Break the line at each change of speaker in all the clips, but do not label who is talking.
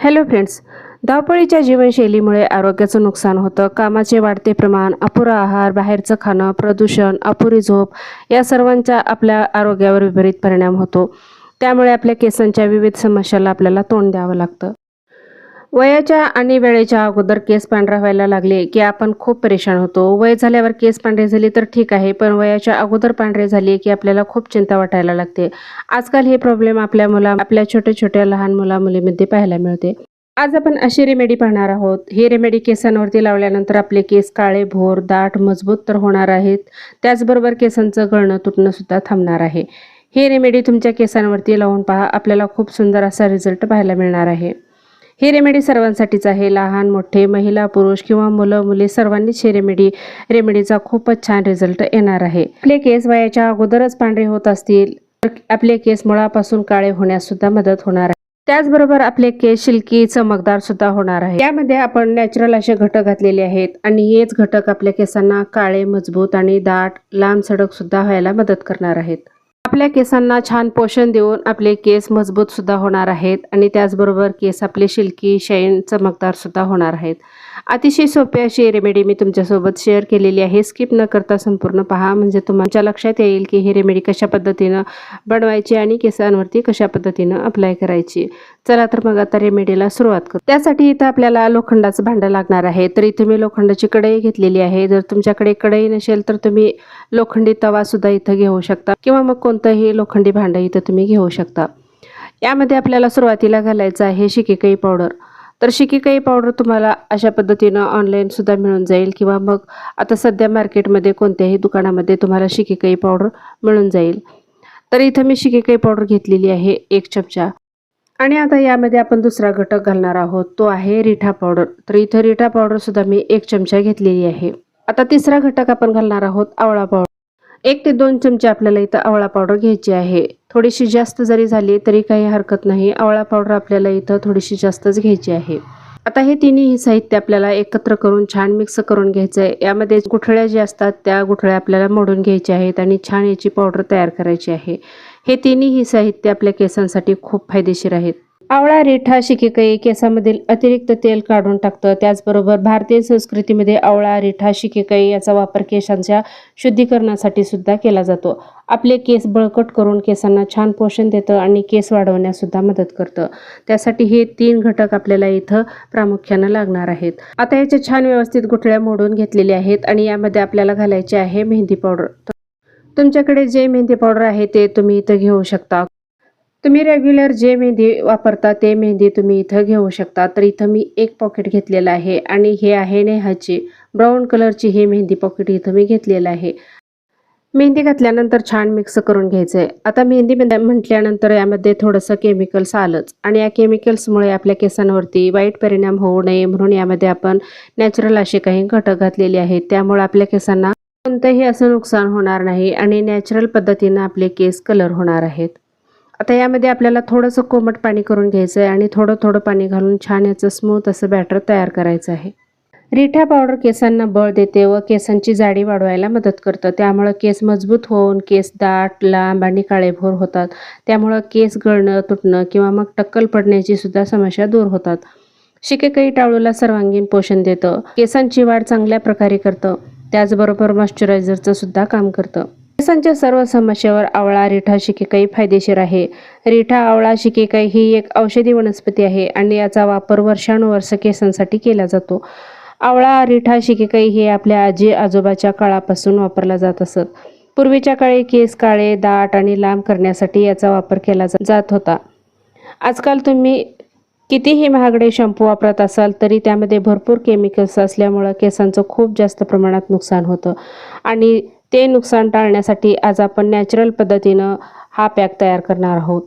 Hello friends धावपळीच्या जीवनशैलीमुळे आरोग्याचं नुकसान होतं. कामाचे वाढते प्रमाण अपुरा आहार बाहेरचं खाणं प्रदूषण अपुरी झोप या सर्वांचा आपल्या आरोग्यावर विपरीत परिणाम होतो. त्यामुळे आपल्या केसांच्या विविध समस्याला आपल्याला तोंड द्यावं लागतं. वयाच्या आणि वेळेच्या अगोदर केस पांढरा व्हायला लागले की आपण खूप परेशान होतो. वय झाल्यावर केस पांढरे झाले तर ठीक आहे पण वयाच्या अगोदर पांढरे झाले की आपल्याला खूप चिंता वाटायला लागते. आजकाल हे प्रॉब्लेम आपल्या मुला आपल्या छोट्या छोट्या लहान मुला मुलीमध्ये पाहायला मिळते. आज आपण अशी रेमेडी पाहणार आहोत. ही रेमेडी केसांवरती लावल्यानंतर आपले केस काळे भोर दाट मजबूत तर होणार आहेत. त्याचबरोबर केसांचं गळणं तुटणं सुद्धा थांबणार आहे. ही रेमेडी तुमच्या केसांवरती लावून पहा. आपल्याला खूप सुंदर असा रिझल्ट पाहायला मिळणार आहे. ही रेमेडी सर्वांसाठीच आहे. लहान मोठे महिला पुरुष किंवा मुलं मुली सर्वांनीच ही रेमेडी रेमेडीचा खूपच छान रिझल्ट येणार आहे. आपले केस वयाच्या अगोदरच पांढरे होत असतील तर आपले केस मुळापासून काळे होण्यास सुद्धा मदत होणार आहे. त्याचबरोबर आपले केस शिल्की चमकदार सुद्धा होणार आहे. यामध्ये आपण नॅचरल असे घटक घातलेले आहेत आणि हेच घटक आपल्या केसांना काळे मजबूत आणि दाट लांब सडक सुद्धा व्हायला मदत करणार आहेत. आपल्या केसांना छान पोषण देऊन आपले केस मजबूत सुद्धा होणार आहेत आणि त्याचबरोबर केस आपले शिल्की शाईन चमकदार सुद्धा होणार आहेत. अतिशय सोपी अशी रेमेडी मी तुमच्यासोबत शेअर केलेली आहे. स्किप न करता संपूर्ण पहा. म्हणजे तुमच्या लक्षात येईल की ही रेमेडी कशा पद्धतीनं बनवायची आणि केसांवरती कशा पद्धतीनं अप्लाय करायची. चला तर मग आता रेमेडीला सुरुवात करू. त्यासाठी इथं आपल्याला लोखंडाचं भांडं लागणार आहे. तर इथे मी लोखंडाची कढई घेतलेली आहे. जर तुमच्याकडे कढई नसेल तर तुम्ही लोखंडी तवा सुद्धा इथं घेऊ शकता. किंवा मग कोणतंही लोखंडी भांडं इथं तुम्ही घेऊ शकता. यामध्ये आपल्याला सुरुवातीला घालायचं आहे शिकेकई पावडर तर शिकेकाई पावडर तुम्हाला अशा पद्धतीनं ऑनलाईन सुद्धा मिळून जाईल किंवा मग आता सध्या मार्केटमध्ये कोणत्याही दुकानामध्ये तुम्हाला शिकेकाई पावडर मिळून जाईल. तर इथं मी शिकेकाई पावडर घेतलेली आहे एक चमचा. आणि आता यामध्ये आपण दुसरा घटक घालणार आहोत तो आहे रिठा पावडर तर इथं रिठा पावडरसुद्धा मी एक चमचा घेतलेली आहे. आता तिसरा घटक आपण घालणार आहोत आवळा पावडर एक ते दोन चमचे आपल्याला इथं आवळा पावडर घ्यायची आहे. थोडीशी जास्त जरी झाली तरी काही हरकत नाही. आवळा पावडर आपल्याला इथं थोडीशी जास्तच घ्यायची आहे. आता हे तिन्ही साहित्य आपल्याला एकत्र करून छान मिक्स करून घ्यायचं आहे यामध्ये गुठळ्या ज्या असतात त्या गुठळ्या आपल्याला मोडून घ्यायच्या आहेत आणि छान याची पावडर तयार करायची आहे. हे तिन्ही साहित्य आपल्या केसांसाठी खूप फायदेशीर आहेत. आवळा रिठा शिकेकाई केसामधील अतिरिक्त तेल काढून टाकतं. त्याचबरोबर भारतीय संस्कृतीमध्ये आवळा रिठा शिकेकई याचा वापर केसांच्या शुद्धीकरणासाठी सुद्धा केला जातो. आपले केस बळकट करून केसांना छान पोषण देतं आणि केस वाढवण्यास सुद्धा मदत करतं. त्यासाठी हे तीन घटक आपल्याला इथं प्रामुख्यानं लागणार आहेत. आता याच्या छान व्यवस्थित गुठळ्या मोडून घेतलेल्या आहेत आणि यामध्ये आपल्याला घालायचे आहे मेहंदी पावडर. तुमच्याकडे जे मेहंदी पावडर आहे ते तुम्ही इथं घेऊ शकता. तुम्ही रेग्युलर जे मेहंदी वापरता ते मेहंदी तुम्ही इथं घेऊ शकता. तर इथं मी एक पॉकेट घेतलेलं आहे आणि हे आहे नेहाची ब्राऊन कलरची ही मेहंदी पॉकेट इथं मी घेतलेलं आहे. मेहंदी घातल्यानंतर छान मिक्स करून घ्यायचं आहे आता मेहंदी म्हटल्यानंतर यामध्ये थोडंसं केमिकल्स आलंच आणि या केमिकल्समुळे आपल्या केसांवरती वाईट परिणाम होऊ नये म्हणून यामध्ये आपण नॅचरल असे काही घटक घातलेले आहेत. त्यामुळे आपल्या केसांना कोणतंही असं नुकसान होणार नाही आणि नॅचरल पद्धतीनं आपले केस कलर होणार आहेत. आता यामध्ये आपल्याला थोडंसं कोमट पाणी करून घ्यायचं आहे आणि थोडं थोडं पाणी घालून छान याचं स्मूथ असं बॅटर तयार करायचं आहे. रिठा पावडर केसांना बळ देते व केसांची जाडी वाढवायला मदत करतं. त्यामुळं केस मजबूत होऊन केस दाट लांब आणि काळेभोर होतात. त्यामुळं केस गळणं तुटणं किंवा मग टक्कल पडण्याची सुद्धा समस्या दूर होतात. शिकेकई टाळूला सर्वांगीण पोषण देतं. केसांची वाढ चांगल्या प्रकारे करतं. त्याचबरोबर मॉइश्चरायझरचं सुद्धा काम करतं. केसांच्या सर्व समस्यावर आवळा रिठा शिकेकाई फायदेशीर आहे. रिठा आवळा शिकेकाई ही एक औषधी वनस्पती आहे आणि याचा वापर वर्षानुवर्ष केसांसाठी केला जातो. आवळा रिठा शिकेकाई हे आपल्या आजी आजोबाच्या काळापासून वापरला जात असत. पूर्वीच्या काळी केस काळे दाट आणि लांब करण्यासाठी याचा वापर केला जात होता. आजकाल तुम्ही कितीही महागडे शॅम्पू वापरत असाल तरी त्यामध्ये भरपूर केमिकल्स असल्यामुळं केसांचं खूप जास्त प्रमाणात नुकसान होतं. आणि ते नुकसान टाळण्यासाठी आज आपण नॅचरल पद्धतीनं हा पॅक तयार करणार आहोत.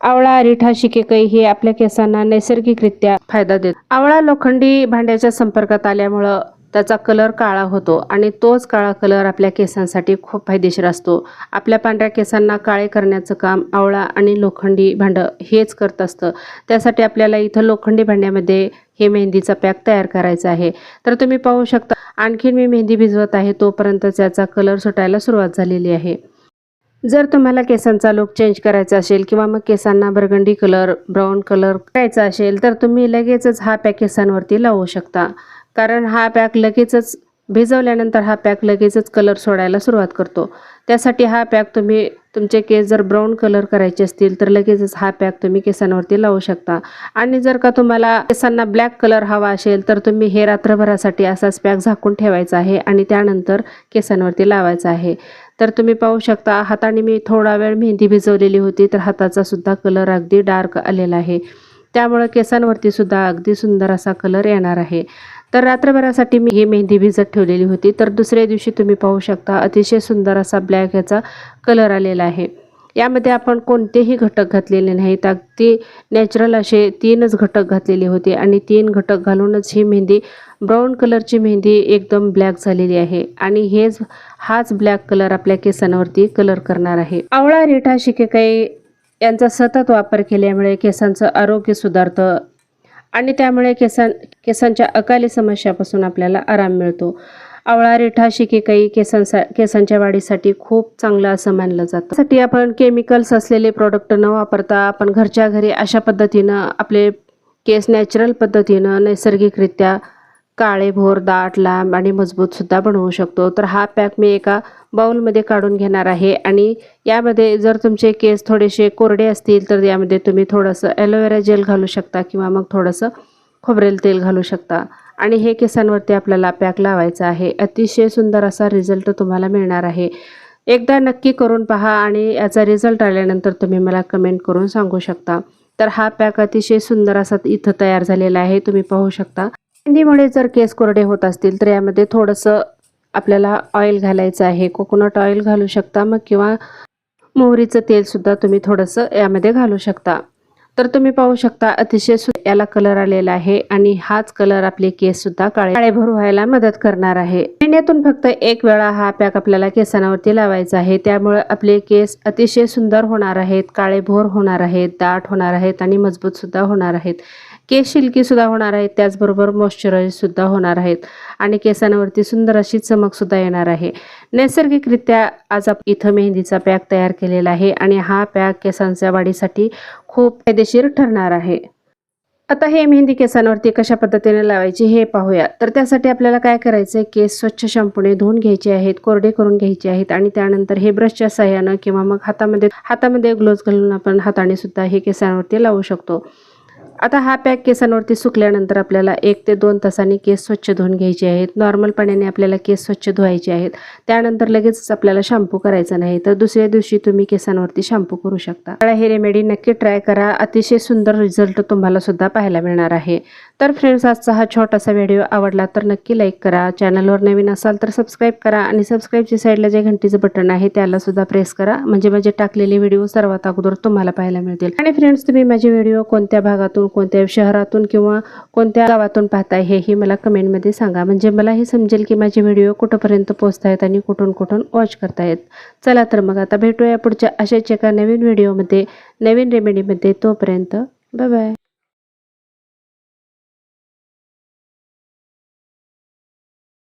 आवळा रिठा शिकेकई हे आपल्या केसांना नैसर्गिकरित्या फायदा देत. आवळा लोखंडी भांड्याच्या संपर्कात आल्यामुळं त्याचा कलर काळा होतो आणि तोच काळा कलर आपल्या केसांसाठी खूप फायदेशीर असतो. आपल्या पांढऱ्या केसांना काळे करण्याचं काम आवळा आणि लोखंडी भांडं हेच करत असतं. त्यासाठी आपल्याला इथं लोखंडी भांड्यामध्ये हे मेहंदीचा पॅक तयार करायचा आहे. तर तुम्ही पाहू शकता आणखीन मी मेहंदी भिजवत आहे तोपर्यंत त्याचा कलर सुटायला सुरुवात झालेली आहे. जर तुम्हाला केसांचा लुक चेंज करायचा असेल किंवा मग केसांना बर्गंडी कलर ब्राऊन कलर करायचा असेल तर तुम्ही लगेचच हा पॅक केसांवरती लावू शकता. कारण हा पॅक लगेचच भिजवल्यानंतर हा पॅक लगेचच कलर सोडायला सुरुवात करतो. त्यासाठी हा पॅक तुम्ही तुमचे केस जर ब्राऊन कलर करायचे असतील तर लगेचच हा पॅक तुम्ही केसांवरती लावू शकता. आणि जर का तुम्हाला केसांना ब्लॅक कलर हवा असेल तर तुम्ही हे रात्रभरासाठी असाच पॅक झाकून ठेवायचा आहे आणि त्यानंतर केसांवरती लावायचा आहे. तर तुम्ही पाहू शकता हाताने मी थोडा वेळ मेहंदी भिजवलेली होती तर हाताचा सुद्धा कलर अगदी डार्क आलेला आहे. त्यामुळे केसांवरती सुद्धा अगदी सुंदर असा कलर येणार आहे. तर रात्रभरासाठी मी ही मेहंदी भिजत ठेवलेली होती. तर दुसऱ्या दिवशी तुम्ही पाहू शकता अतिशय सुंदर असा ब्लॅक याचा कलर आलेला आहे. यामध्ये आपण कोणतेही घटक घातलेले नाहीत. अगदी नॅचरल असे तीनच घटक घातलेले होते आणि तीन घटक घालूनच ही मेहंदी ब्राऊन कलरची मेहंदी एकदम ब्लॅक झालेली आहे. आणि हेच हाच ब्लॅक कलर आपल्या केसांवरती कलर करणार आहे. आवळा रिठा शिकेकाई यांचा सतत वापर केल्यामुळे केसांचं आरोग्य सुधारतं. आणि त्यामुळे केसां केसांच्या अकाली समस्यापासून आपल्याला आराम मिळतो. आवळा रेठा काही केसांसा केसांच्या वाढीसाठी खूप चांगलं असं मानलं जातं. त्यासाठी आपण केमिकल्स असलेले प्रोडक्ट न वापरता आपण घरच्या घरी अशा पद्धतीनं आपले केस नॅचरल पद्धतीनं नैसर्गिकरित्या काळे भोर दाट लांब आणि मजबूतसुद्धा बनवू शकतो. तर हा पॅक मी एका बाउलमध्ये काढून घेणार आहे. आणि यामध्ये जर तुमचे केस थोडेसे कोरडे असतील तर यामध्ये तुम्ही थोडंसं ॲलोवेरा जेल घालू शकता किंवा मग थोडंसं खोबरेल तेल घालू शकता. आणि हे केसांवरती आपल्याला पॅक लावायचा आहे. अतिशय सुंदर असा रिझल्ट तुम्हाला मिळणार आहे. एकदा नक्की करून पहा आणि याचा रिझल्ट आल्यानंतर तुम्ही मला कमेंट करून सांगू शकता. तर हा पॅक अतिशय सुंदर असा इथं तयार झालेला आहे. तुम्ही पाहू शकता. मेहंदीमुळे जर केस कोरडे होत असतील तर यामध्ये थोडंसं आपल्याला ऑइल घालायचं आहे. कोकोनट ऑइल घालू शकता. मग किंवा मोहरीचं तेलसुद्धा तुम्ही थोडंसं यामध्ये घालू शकता. तर तुम्ही पाहू शकता अतिशय सु याला कलर आलेला आहे आणि हाच कलर आपले केस सुद्धा काळे काळेभोर व्हायला मदत करणार आहे. महिन्यातून फक्त एक वेळा हा पॅक आपल्याला केसांवरती लावायचा आहे. त्यामुळे आपले केस अतिशय सुंदर होणार आहेत काळेभोर होणार आहेत दाट होणार आहेत आणि मजबूत सुद्धा होणार आहेत. केस शिल्की सुद्धा होणार आहेत त्याचबरोबर मॉइश्चराईज सुद्धा होणार आहेत आणि केसांवरती सुंदर अशी चमक सुद्धा येणार आहे. नैसर्गिकरित्या आज आप इथं मेहंदीचा पॅक तयार केलेला आहे आणि हा पॅक केसांच्या वाढीसाठी खूप फायदेशीर ठरणार आहे. आता हे मेहंदी केसांवरती कशा पद्धतीने लावायची हे पाहूया. तर त्यासाठी आपल्याला काय करायचं आहे केस स्वच्छ शॅम्पूने धुवून घ्यायचे आहेत कोरडे करून घ्यायचे आहेत आणि त्यानंतर हे ब्रशच्या सहाय्यानं किंवा मग हातामध्ये हातामध्ये ग्लोव्ज घालून आपण हाताने सुद्धा हे केसांवरती लावू शकतो. आता हा पॅक केसांवरती सुकल्यानंतर आपल्याला एक ते दोन तासांनी केस स्वच्छ धुवून घ्यायचे आहेत. नॉर्मल पाण्याने आपल्याला केस स्वच्छ धुवायचे आहेत. त्यानंतर लगेचच आपल्याला शॅम्पू करायचा नाही तर दुसऱ्या दिवशी तुम्ही केसांवरती शॅम्पू करू शकता. हे रेमेडी नक्की ट्राय करा. अतिशय सुंदर रिझल्ट तुम्हाला सुद्धा पाहायला मिळणार आहे. तर फ्रेंड्स आजचा हा छोटासा व्हिडिओ आवडला तर नक्की लाईक करा. चॅनलवर नवीन असाल तर सबस्क्राईब करा आणि सबस्क्राईबच्या साईडला जे घंटीचं बटन आहे त्यालासुद्धा प्रेस करा. म्हणजे माझे टाकलेले व्हिडिओ सर्वात अगोदर तुम्हाला पाहायला मिळतील. आणि फ्रेंड्स तुम्ही माझे व्हिडिओ कोणत्या भागातून कोणत्या शहरातून किंवा कोणत्या गावातून पाहताय हेही मला कमेंटमध्ये सांगा. म्हणजे मला हे समजेल की माझे व्हिडिओ कुठंपर्यंत पोहोचतायत आणि कुठून कुठून वॉच करतायत. चला तर मग आता भेटूया पुढच्या अशाच एका नवीन व्हिडिओमध्ये नवीन रेमेडीमध्ये तोपर्यंत बाय बाय